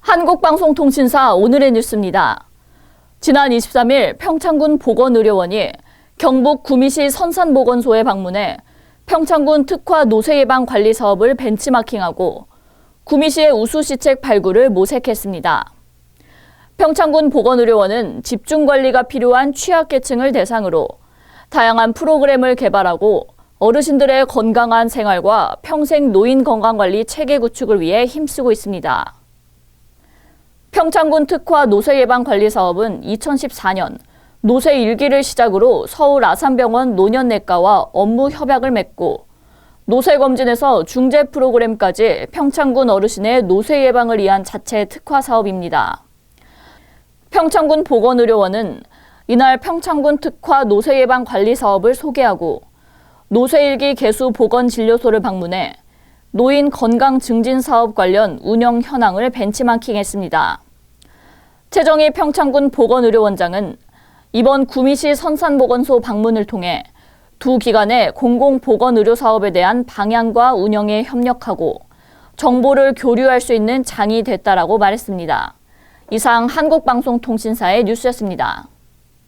한국방송통신사 오늘의 뉴스입니다. 지난 23일 평창군 보건의료원이 경북 구미시 선산보건소에 방문해 평창군 특화 노쇠예방 관리 사업을 벤치마킹하고 구미시의 우수시책 발굴을 모색했습니다. 평창군 보건의료원은 집중관리가 필요한 취약계층을 대상으로 다양한 프로그램을 개발하고 어르신들의 건강한 생활과 평생 노인 건강관리 체계 구축을 위해 힘쓰고 있습니다. 평창군 특화 노쇠예방 관리 사업은 2014년 노쇠 일기를 시작으로 서울 아산병원 노년내과와 업무 협약을 맺고 노쇠 검진에서 중재 프로그램까지 평창군 어르신의 노쇠 예방을 위한 자체 특화 사업입니다. 평창군 보건의료원은 이날 평창군 특화 노쇠 예방 관리 사업을 소개하고 노쇠일기 개수 보건 진료소를 방문해 노인 건강 증진 사업 관련 운영 현황을 벤치마킹했습니다. 최정희 평창군 보건의료원장은 이번 구미시 선산보건소 방문을 통해 두 기관의 공공보건의료 사업에 대한 방향과 운영에 협력하고 정보를 교류할 수 있는 장이 됐다라고 말했습니다. 이상 한국방송통신사의 뉴스였습니다.